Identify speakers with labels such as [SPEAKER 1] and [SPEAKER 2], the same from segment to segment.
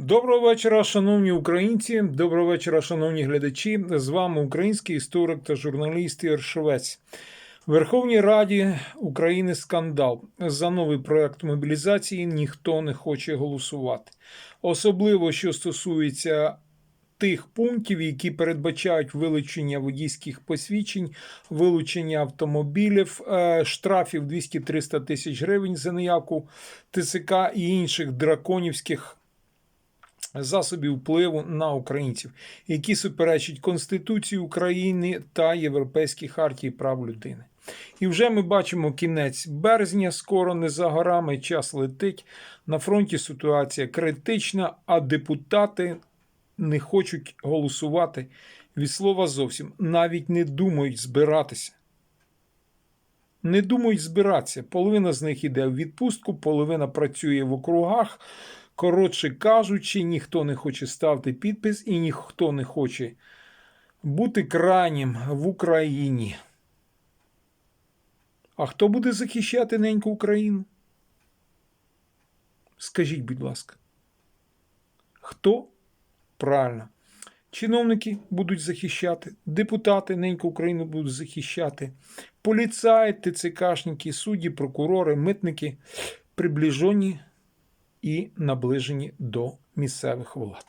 [SPEAKER 1] Доброго вечора, шановні українці. Доброго вечора, шановні глядачі. З вами український історик та журналіст Ігор Шовець. В Верховній Раді України скандал. За новий проект мобілізації ніхто не хоче голосувати. Особливо, що стосується тих пунктів, які передбачають вилучення водійських посвідчень, вилучення автомобілів, е, штрафів 200-300 тисяч гривень за неявку ТЦК і інших драконівських засобів впливу на українців, які суперечать Конституції України та Європейській хартії прав людини. І вже ми бачимо кінець березня, скоро не за горами, час летить. На фронті ситуація критична, а депутати не хочуть голосувати від слова зовсім, навіть не думають збиратися. Не думають збиратися. Половина з них іде в відпустку, половина працює в округах. Коротше кажучи, ніхто не хоче ставити підпис і ніхто не хоче бути крайнім в Україні. А хто буде захищати неньку Україну? Скажіть, будь ласка. Хто? Правильно. Чиновники будуть захищати, депутати неньку Україну будуть захищати, поліцаї, ТЦКшники, судді, прокурори, митники, приближені і наближені до місцевих влад.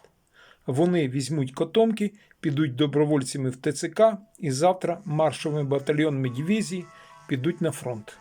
[SPEAKER 1] Вони візьмуть котомки, підуть добровольцями в ТЦК і завтра маршовими батальйонами дивізії підуть на фронт.